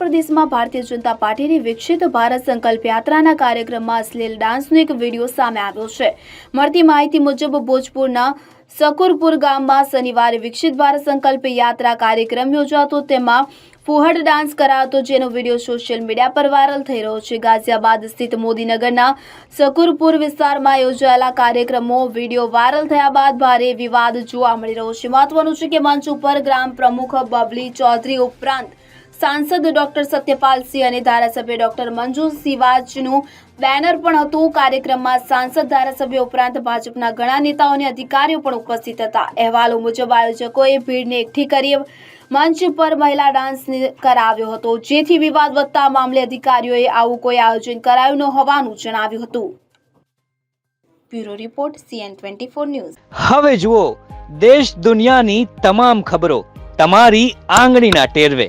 પ્રદેશમાં ભારતીય જનતા પાર્ટીની વિકસિત ભારત સંકલ્પ યાત્રાના કાર્યક્રમમાં અશ્લીલ ડાન્સનો એક વીડિયો સામે આવ્યો છે. મળતી માહિતી મુજબ ભોજપુરના સકુરપુર ગામમાં શનિવારે વિકસિત ભારત સંકલ્પ યાત્રા કાર્યક્રમ યોજાતો. તેમાં ફુહડ ડાન્સ કરાતો, જેનો વીડિયો સોશિયલ મીડિયા પર વાયરલ થઈ રહ્યો છે. ગાઝિયાબાદ સ્થિત મોદીનગરના સકુરપુર વિસ્તારમાં યોજાયેલા કાર્યક્રમો વીડિયો વાયરલ થયા બાદ ભારે વિવાદ જોવા મળી રહ્યો છે. મહત્વનું છે કે મંચ ઉપર ગ્રામ પ્રમુખ બબલી ચૌધરી ઉપરાંત સાંસદ ડોક્ટર સત્યપાલસિંહ અને ધારાસભ્ય ડોક્ટર મંજુ સિવાજનું બેનર પણ હતું. કાર્યક્રમમાં સાંસદ, ધારાસભ્ય ઉપરાંત ભાજપના ઘણા નેતાઓ અને અધિકારીઓ પણ ઉપસ્થિત હતા. અહેવાલો મુજબ આયોજકોએ ભીડને એકઠી કરી મંચ પર મહિલા ડાન્સ કરાવ્યો હતો. જેથી વિવાદ વધતા મામલે અધિકારીઓએ આવું કોઈ આયોજન કરાયું ન હોવાનું જણાવ્યું હતું. Bureau report, CN twenty four news. હવે જુઓ, દેશ દુનિયાની તમામ ખબરો તમારી આંગળીના ટેરવે.